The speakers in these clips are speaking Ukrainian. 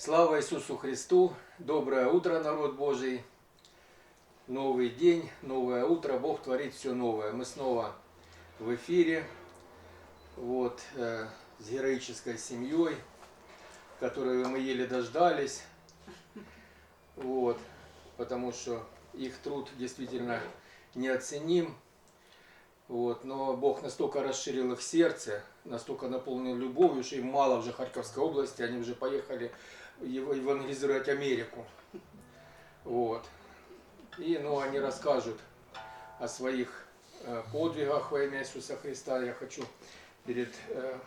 Слава Иисусу Христу! Доброе утро, народ Божий! Новый день, новое утро. Бог творит все новое. Мы снова в эфире. Вот, э, с героической семьей, которую мы еле дождались. Вот, потому что их труд действительно неоценим. Вот, но Бог настолько расширил их сердце, настолько наполнил любовью, что им мало уже Харьковской области, они уже поехали евангелизировать Америку. Вот. И ну, они расскажут о своих э, подвигах во имя Иисуса Христа. Я хочу перед э,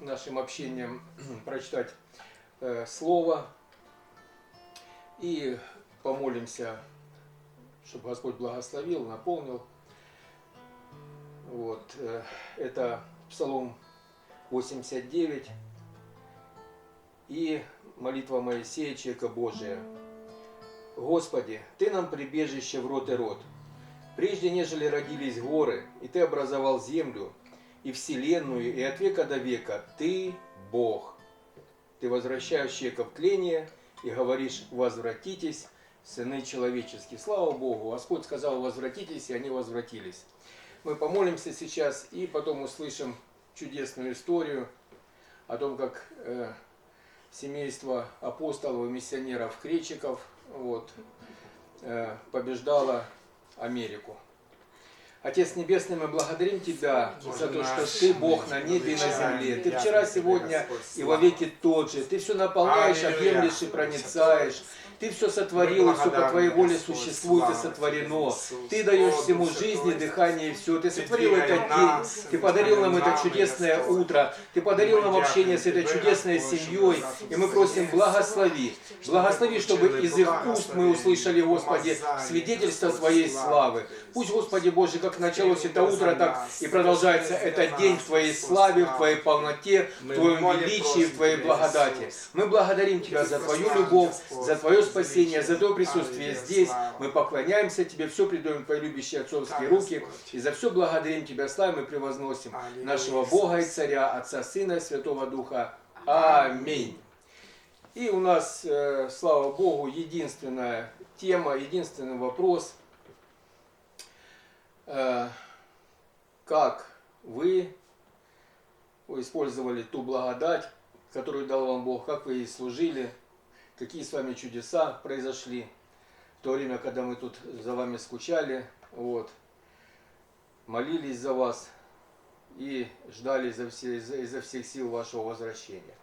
нашим общением прочитать э, слово и помолимся, чтобы Господь благословил, наполнил. Вот, это Псалом 89 и молитва Моисея, человека Божия. Господи, Ты нам прибежище в рот и рот. Прежде нежели родились горы, и Ты образовал землю, и вселенную, и от века до века Ты Бог. Ты возвращаешь человека в тление и говоришь, возвратитесь, сыны человеческие. Слава Богу, Господь сказал, возвратитесь, и они возвратились. Мы помолимся сейчас и потом услышим чудесную историю о том, как э, семейство апостолов и миссионеров Кречиков вот, э, побеждало Америку. Отец Небесный, мы благодарим Тебя за то, что Ты Бог на небе и на земле. Ты вчера, сегодня и во веки тот же. Ты все наполняешь, объемлешь и проницаешь. Ты все сотворил, и все по Твоей воле существует и сотворено. Ты даешь всему жизни, дыхание и все. Ты сотворил этот день. Ты подарил нам это чудесное утро. Ты подарил нам общение с этой чудесной семьей. И мы просим, благослови. Благослови, чтобы из их уст мы услышали, Господи, свидетельство Твоей славы. Пусть, Господи Боже, как началось это утро, так и продолжается этот день в Твоей славе, в Твоей полноте, в Твоем величии, в Твоей благодати. Мы благодарим Тебя за Твою любовь, за Твое спасение, за Твое присутствие здесь. Мы поклоняемся Тебе, все предаем Твои любящие отцовские руки. И за все благодарим Тебя, славим и превозносим нашего Бога и Царя, Отца, Сына и Святого Духа. Аминь. И у нас, э, слава Богу, единственная тема, единственный вопрос. Э, Как вы использовали ту благодать, которую дал вам Бог, как вы ей служили, какие с вами чудеса произошли в то время, когда мы тут за вами скучали, вот, молились за вас и ждали изо, все, изо, изо всех сил вашего возвращения.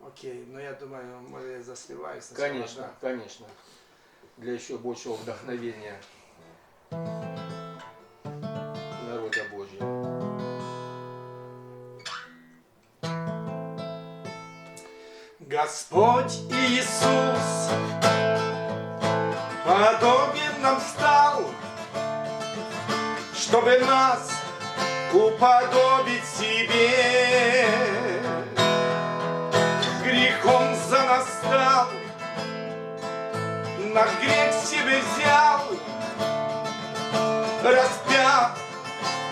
Окей, ну я думаю, мы заспеваем сначала. Конечно, да? конечно. Для еще большего вдохновения народа Господь Иисус подобен нам стал, чтобы нас уподобить себе. Грехом за нас стал, наш грех себе взял, распят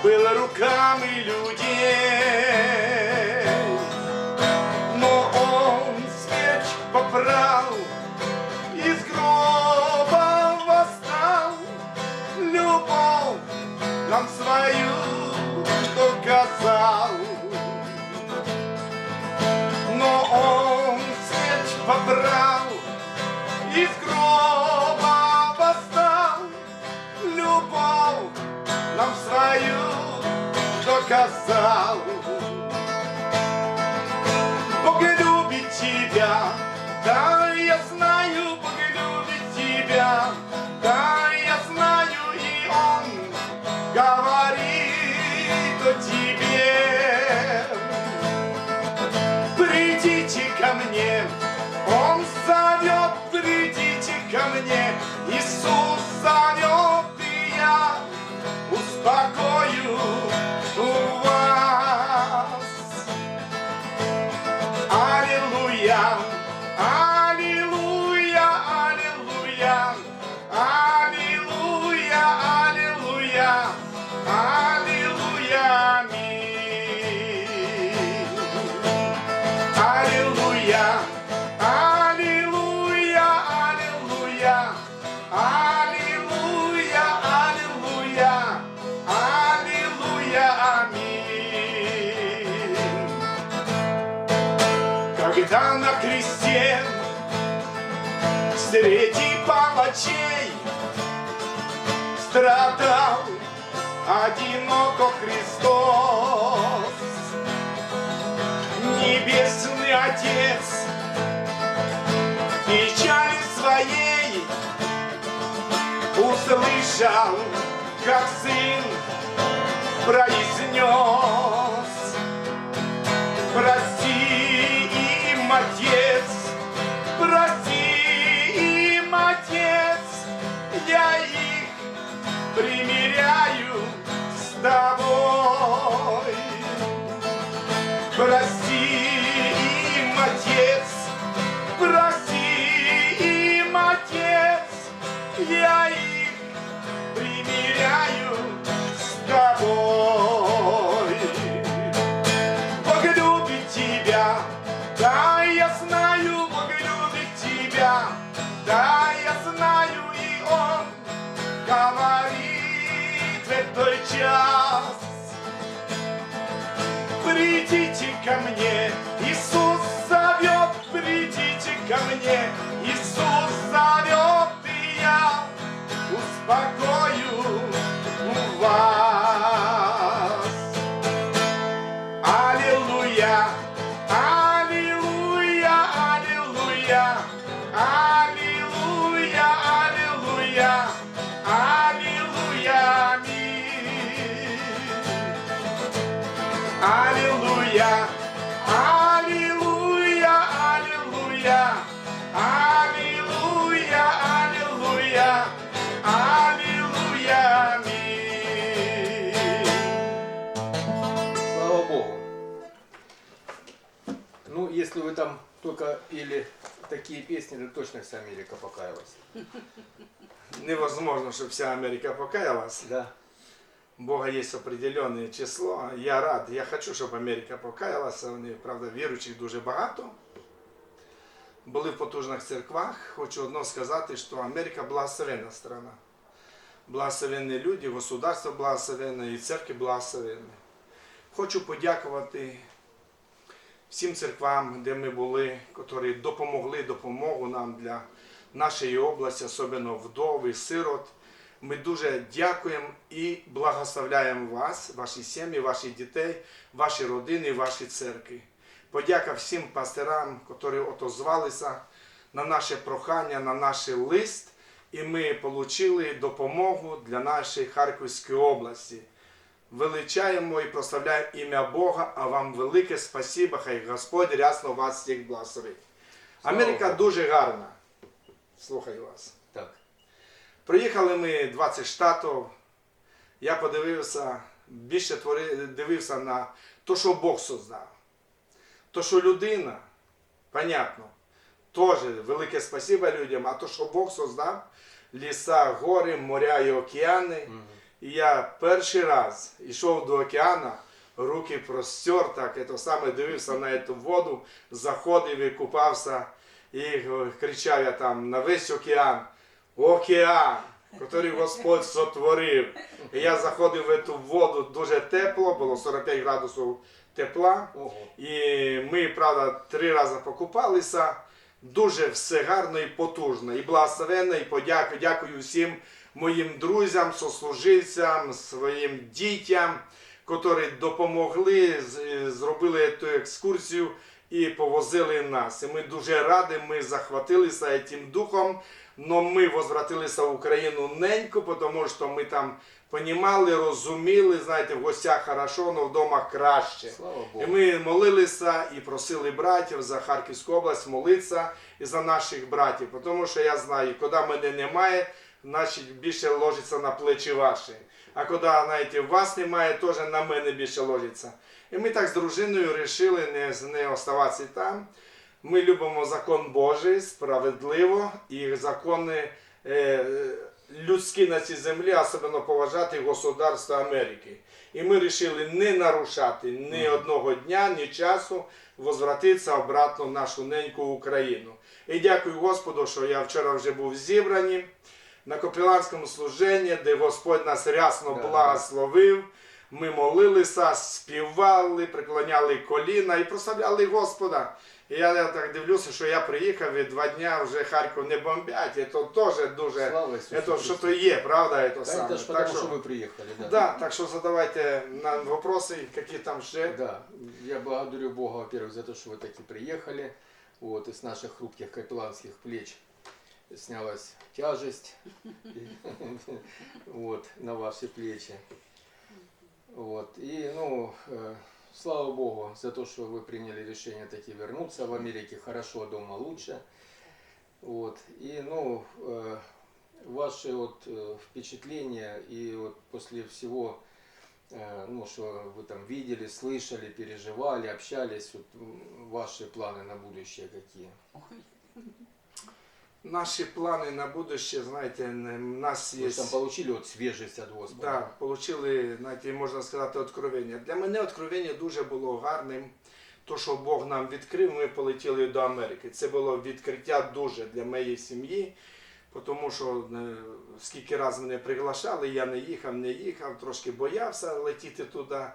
был руками людей. Поправ, из гроба восстал, любовь нам свою доказал. Но он смерть побрал, из гроба восстал, любовь нам свою доказал. Среди палачей страдал одиноко Христос. Небесный Отец печали своей услышал, как сын произнес этот час. Придите ко мне, Иисус зовет, придите ко мне, Иисус зовет, и я успокою вас. Если вы там только пели такие песни, то точно вся Америка покаялась. Невозможно, чтобы вся Америка покаялась. Да. Бога есть определенне число. Я рад, я хочу, щоб Америка покаялася. Вони, правда, віруючих дуже багато. Були в потужних церквах. Хочу одно сказати, що Америка благословенна страна. Благословенні люди, государство благословенне і церкви благословенні. Хочу подякувати всім церквам, де ми були, які допомогли допомогу нам для нашої області, особливо вдов і сирот. Ми дуже дякуємо і благословляємо вас, ваші сім'ї, ваших дітей, ваші родини, ваші церкви. Подяка всім пасторам, які отозвалися на наше прохання, на наш лист, і ми отримали допомогу для нашої Харківської області. Величаємо і прославляємо ім'я Бога, а вам велике спасибо, хай Господь рясно вас всіх благословить. Америка дуже гарна. Слухаю вас. Так. Приїхали ми 20 штатів. Я подивився, більше твори, дивився на те, що Бог создав. То, що людина, понятно, теж велике спасибо людям, а то, що Бог создав, ліса, гори, моря і океани. Мгм. І я перший раз йшов до океану, руки простер, так, це саме дивився на цю воду, заходив і купався, і кричав я там на весь океан. Океан, який Господь сотворив. І я заходив в цю воду дуже тепло, було 45 градусів тепла. І ми, правда, три рази покупалися. Дуже все гарно і потужно, і благословенно, і подяку. Дякую всім моїм друзям, сослуживцям, своїм дітям, які допомогли, зробили цю екскурсію і повозили нас. І ми дуже раді, ми захватилися цим духом, але ми возвратилися в Україну ненько, тому що ми там понімали, розуміли, знаєте, в гостях хорошо, але вдома краще. Слава І Богу. ми молилися і просили братів за Харківську область молитися і за наших братів, тому що я знаю, коли мене немає, значить більше ложиться на плечі ваші. А коли, знаєте, вас немає, теж на мене більше ложиться. І ми так з дружиною вирішили не, не оставатися там. Ми любимо закон Божий справедливо і закони е, людські на цій землі, особливо поважати государство Америки. І ми вирішили не нарушати ні одного дня, ні часу, возвратитися обратно в нашу неньку Україну. І дякую Господу, що я вчора вже був зібраний на капеланському служенні, де Господь нас рясно Да. благословив. ми молилися, співали, приклоняли коліна і прославляли Господа. І я, я так дивлюся, що я приїхав і два дня вже Харків не бомбять. І то теж дуже Слава Ісусу це, що Христу. то є, правда? Це Да, саме. это ж потому, что вы приехали, да. Да, так що задавайте нам вопроси, які там ще. Да, я благодарю Бога, во-первых, за то, что вы таки приехали. Вот, и с наших хрупких капелланских плеч снялась тяжесть вот, на ваши плечи. Вот, и, ну, э, слава Богу за то, что вы приняли решение таки вернуться. В Америке хорошо, дома лучше. Вот, и, ну, э, ваши вот э, впечатления и вот после всего ну, что вы там видели, слышали, переживали, общались, вот, ваши планы на будущее какие? Наші плани на будущее, знаєте, не- в нас Вы є. же там получили вот свежесть от Господа. Да, получили, знаєте, можна сказати, откровення. Для мене откровення дуже було гарним. То, що Бог нам відкрив, ми полетіли до Америки. Це було відкриття дуже для моєї сім'ї, тому що скільки разів мене приглашали, я не їхав, не їхав, трошки боявся летіти туди.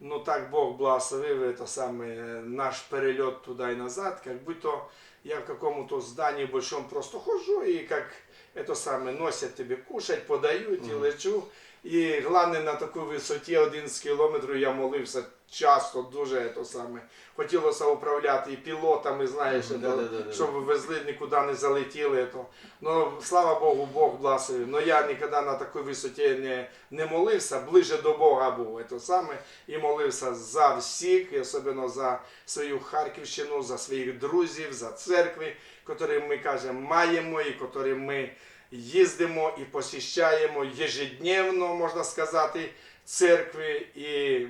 Ну так Бог благословив это саме е, наш перельот туда и назад, как будто я в каком-то здании большом просто хожу и как это самое носят тебе кушать, подають і и лечу. І головне на такій висоті 11 кілометрів я молився часто, дуже то саме. Хотілося управляти і пілотами, знаєш, Мгм, ето, да-да-да-да. щоб везли, нікуди не залетіли. То. Ну, слава Богу, Бог благословив. Но я ніколи на такій висоті не, не молився, ближе до Бога був. Ето саме. І молився за всіх, і особливо за свою Харківщину, за своїх друзів, за церкви, які ми кажемо, маємо, і які ми їздимо і посіщаємо ежедневно, можна сказати, церкви. І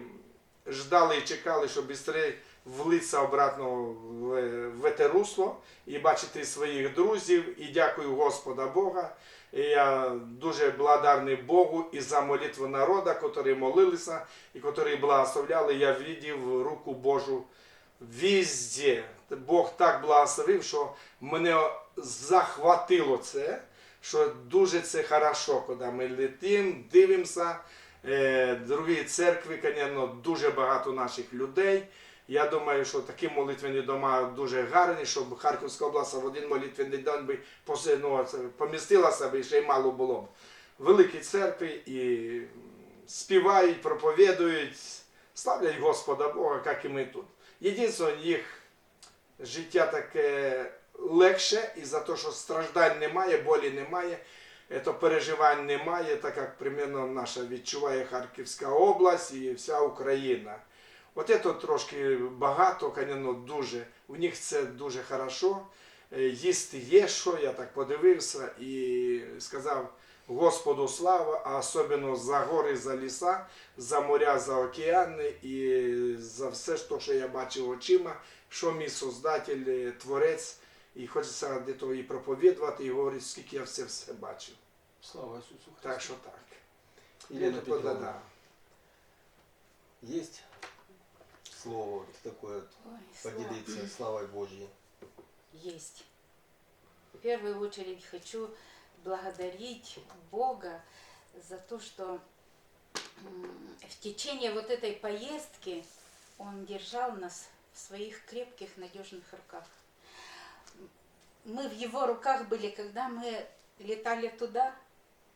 ждали і чекали, щоб швидше влитися обратно в, те русло і бачити своїх друзів. І дякую Господа Бога. І я дуже благодарний Богу і за молитву народу, які молилися і які благословляли. Я видів руку Божу везде. Бог так благословив, що мене захватило це, що дуже це хорошо, коли ми летимо, дивимося. Е, Другі церкви, звісно, дуже багато наших людей. Я думаю, що такі молитвені дома дуже гарні, щоб Харківська область в один молитвенний день би ну, помістилася би, ще й мало було б. Великі церкви і співають, проповідують, славлять Господа Бога, як і ми тут. Єдине, їх життя таке легше, і за те, що страждань немає, болі немає, то переживань немає, так як примерно наша відчуває Харківська область і вся Україна. От це трошки багато, звісно, дуже. У них це дуже хорошо. Е, Їсти є що, я так подивився і сказав Господу слава, а особливо за гори, за ліса, за моря, за океани і за все, що що я бачив очима, що мій Создатель, е, Творець, і хочеться де то і проповідувати, і говорити, скільки я все все бачив. Слава Иисусу Христу. Так що так. Елена Ну, то да, Петровна, да. есть слово вот такое вот Ой, слава поделиться славой Божьей? есть. В первую очередь хочу благодарить Бога за то, что м, в течение вот этой поездки Он держал нас в своих крепких, надежных руках. Мы в Его руках были, когда мы летали туда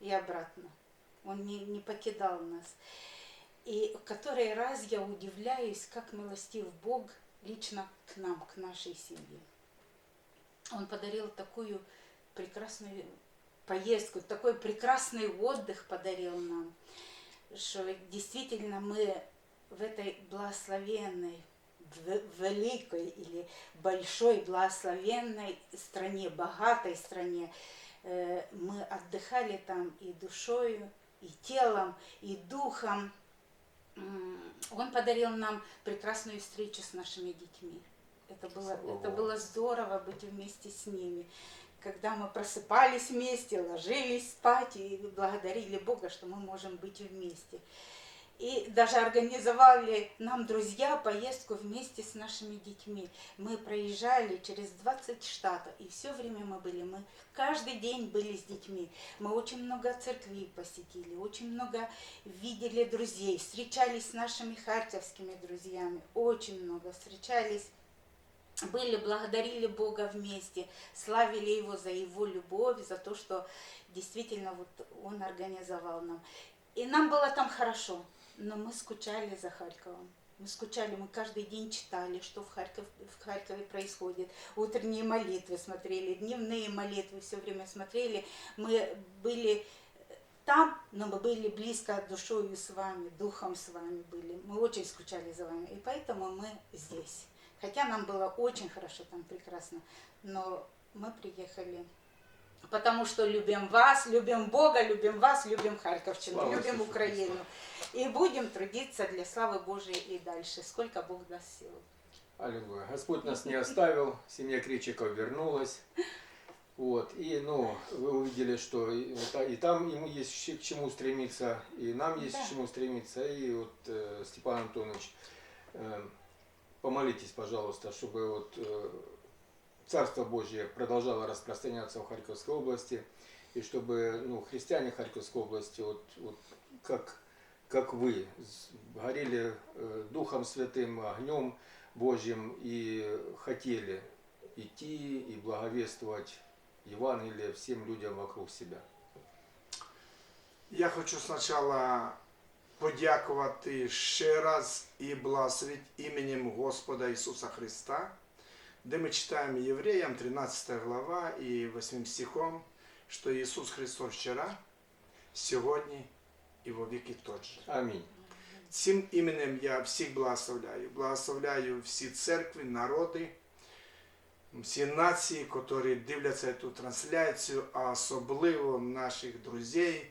и обратно. Он не, не покидал нас. И который раз я удивляюсь, как милостив Бог лично к нам, к нашей семье. Он подарил такую прекрасную поездку, такой прекрасный отдых подарил нам, что действительно мы в этой благословенной, великой или большой благословенной стране, богатой стране, э, мы отдыхали там и душою, и телом, и духом. Он подарил нам прекрасную встречу с нашими детьми. Это было, Слава это было здорово быть вместе с ними. Когда мы просыпались вместе, ложились спать и благодарили Бога, что мы можем быть вместе. И даже организовали нам друзья поездку вместе с нашими детьми. Мы проезжали через 20 штатов, и все время мы были. Мы каждый день были с детьми. Мы очень много церквей посетили, очень много видели друзей, встречались с нашими харьковскими друзьями, очень много встречались были, благодарили Бога вместе, славили Его за Его любовь, за то, что действительно вот Он организовал нам. И нам было там хорошо, но мы скучали за Харьковом. Мы скучали, мы каждый день читали, что в, Харьков, в Харькове происходит. Утренние молитвы смотрели, дневные молитвы все время смотрели. Мы были там, но мы были близко душою с вами, духом с вами были. Мы очень скучали за вами, и поэтому мы здесь. Хотя нам было очень хорошо там, прекрасно, но мы приехали, потому что любим вас, любим Бога, любим вас, любим Харьковщину, Слава любим Иисусу Украину. И будем трудиться для славы Божией и дальше, сколько Бог даст сил. Аллилуйя. Господь нас не оставил, семья Кричиков вернулась. Вот, и, ну, вы увидели, что и, и там ему есть к чему стремиться, и нам есть Да. к чему стремиться. И вот, э, Степан Антонович, э, помолитесь, пожалуйста, чтобы вот э, Царство Божье продолжало распространяться в Харьковской области, и чтобы, ну, христиане Харьковской области, вот, вот как, как вы, с- горели э, Духом Святым, огнем Божьим и хотели идти и благовествовать Евангелие всем людям вокруг себя. Я хочу спочатку подякувати ще раз і благословити іменем Господа Ісуса Христа, Де ми читаємо Євреям 13 глава і 8 стихом, що Ісус Христос вчора, сьогодні і во віки тот же. Аминь. Цим іменем я всіх благословляю. Благословляю всі церкви, народи, всі нації, які дивляться цю трансляцію, а особливо наших друзей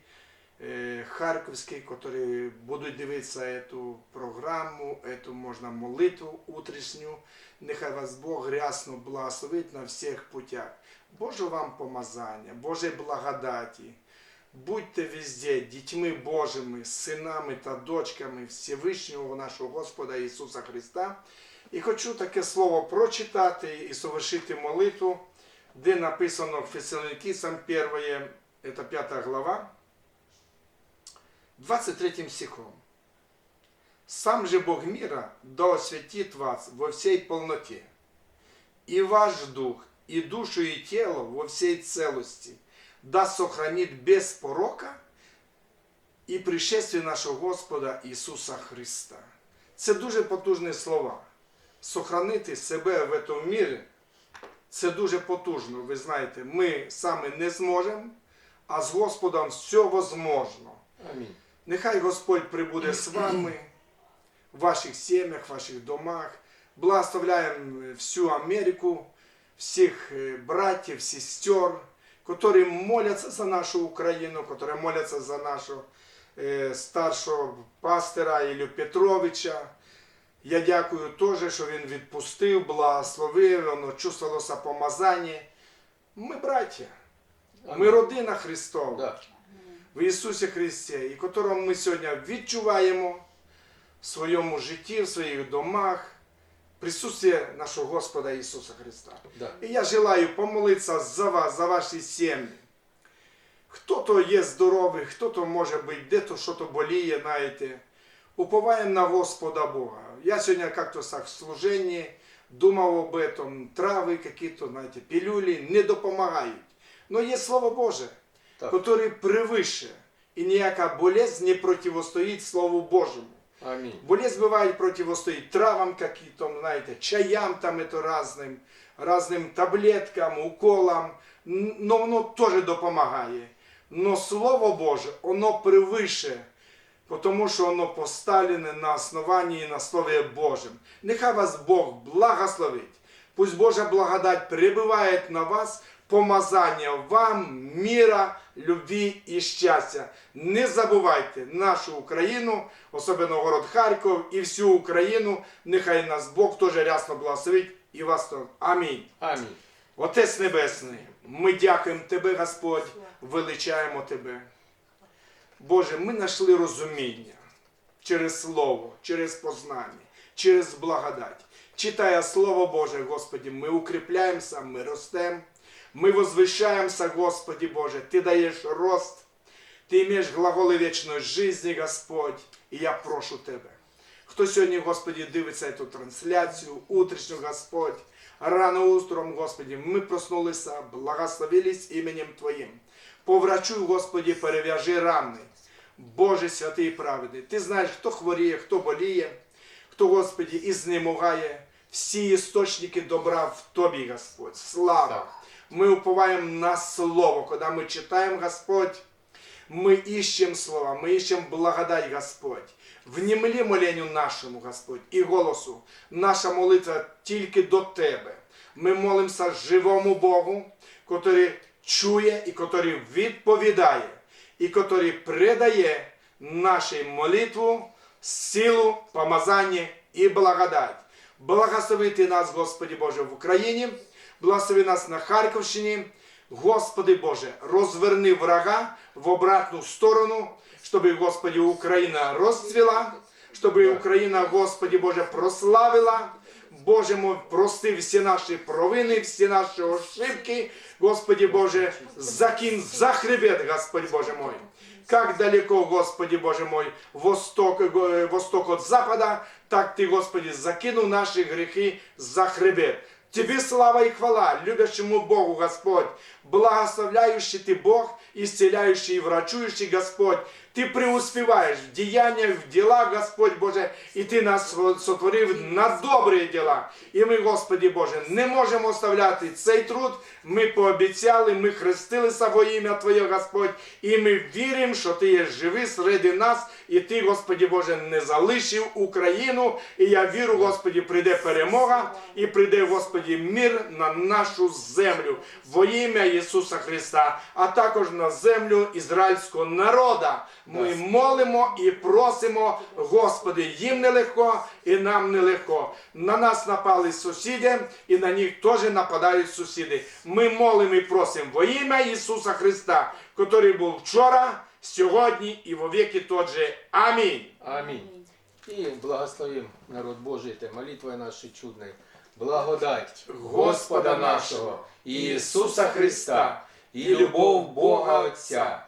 е, харківських, які будуть дивитися цю програму, цю можна молитву утрішню. Нехай вас Бог рясно благословить на всіх путях. Боже вам помазання, Боже благодаті. Будьте везде дітьми Божими, синами та дочками Всевишнього нашого Господа Ісуса Христа. І хочу таке слово прочитати і совершити молитву, де написано в Фессалоникийцам 1, це 5 глава, 23 стихом. Сам же Бог мира да освятит вас во всей полноте, и ваш дух, и душу, и тело во всей целости, да сохранит без порока і пришествие нашого Господа Ісуса Христа. Це дуже потужні слова. Сохранити себе в цьому мірі це дуже потужно. Ви знаєте, ми саме не зможемо, а з Господом все возможно. Аминь. Нехай Господь прибуде з вами в ваших сім'ях, в ваших домах. Благословляємо всю Америку, всіх е, братів, сестер, які моляться за нашу Україну, які моляться за нашого е, старшого пастора Ілю Петровича. Я дякую теж, що він відпустив, благословив, воно чувствувалося помазання. Ми браття, ми родина Христова Да. В Ісусі Христі, і котрого ми сьогодні відчуваємо в своєму житті, в своїх домах, присутствие нашого Господа Ісуса Христа. Да. І я желаю помолитися за вас, за ваші сім'ї. Хто-то є здоровий, хто-то може бути де-то що-то боліє, знаєте. Уповаємо на Господа Бога. Я сьогодні так в служенні думав об этом. Трави какие-то, знаєте, пилюлі не допомагають. Но є Слово Боже который превыше, и ніяка болезнь не противостоит Слову Божьему. Аминь. Болезнь бывает противостоит травам каким-то, знаете, чаям там это разным, разным таблеткам, уколам, Н- но воно тоже допомагає. Но Слово Боже, оно превыше, потому що воно поставлене на основанні і на Слові Божим. Нехай вас Бог благословить. Пусть Божа благодать прибывает на вас, помазання вам, міра, любві і щастя. Не забувайте нашу Україну, особливо город Харків і всю Україну. Нехай нас Бог теж рясно благословить і вас теж. Амінь. Аминь. Отець Небесний, ми дякуємо Тебе, Господь, величаємо Тебе. Боже, ми знайшли розуміння. через Слово, через познання, через благодать. Читая Слово Боже, Господи, ми укріпляємося, ми ростемо, ми возвищаємося, Господи Боже, Ти даєш рост, Ти імеєш глаголи вічної житті, Господь, і я прошу Тебе. Хто сьогодні, Господі, дивиться цю трансляцію, утрішню, Господь, рано утром, Господі, ми проснулися, благословились іменем Твоїм. Поврачуй, Господі, перев'яжи рани. Боже святий і праведний. Ти знаєш, хто хворіє, хто боліє, хто, Господі, і знемогає. Всі істочники добра в Тобі, Господь. Слава! Так. Ми уповаємо на Слово, коли ми читаємо, Господь. Мы ищем слова, мы ищем благодать, Господь. Внімлі моленню нашому, Господь, і голосу. Наша молитва тільки до Тебе. Ми молимося живому Богу, котрий чує і котрий відповідає, і котрий придає нашій молитву силу, помазання і благодать. Благословити нас, Господи Боже, в Україні, благослови нас на Харківщині. Господи Боже, розверни врага в обратну сторону, щоб, Господи, Україна розцвіла, щоб Україна, Господи Боже, прославила. Боже мой, прости всі наші провини, всі наші ошибки, Господи Боже, закинь за хребет, Господь Боже мой. Как далеко, Господи Боже мой, восток, э, восток от запада, так Ты, Господи, закинул наши грехи за хребет. Тебе слава и хвала, любящему Богу, Господь, благословляющий Ты Бог, исцеляющий и врачующий Господь. Ты преуспеваешь в деяниях, в делах, Господь Боже, и Ты нас сотворив на добрі діла. І ми, Господи Боже, не можемо оставляти цей труд. Ми пообіцяли, ми хрестилися во ім'я Твоє, Господь, і ми віримо, що Ти є живий серед нас, і Ти, Господи Боже, не залишив Україну. І я вірю, Господи, прийде перемога і прийде, Господи, мир на нашу землю во ім'я Ісуса Христа, а також на землю ізраїльського народа. Ми молимо і просимо, Господи, їм нелегко і нам нелегко. На нас напали сусіди, і на них теж нападають сусіди. Ми молимо і просимо во ім'я Ісуса Христа, який був вчора, сьогодні і вовіки тот же. Амінь. Аминь. И благословим народ Божий этой молитвой нашей чудной. Благодать Господа нашего Иисуса Христа и любов Бога Отця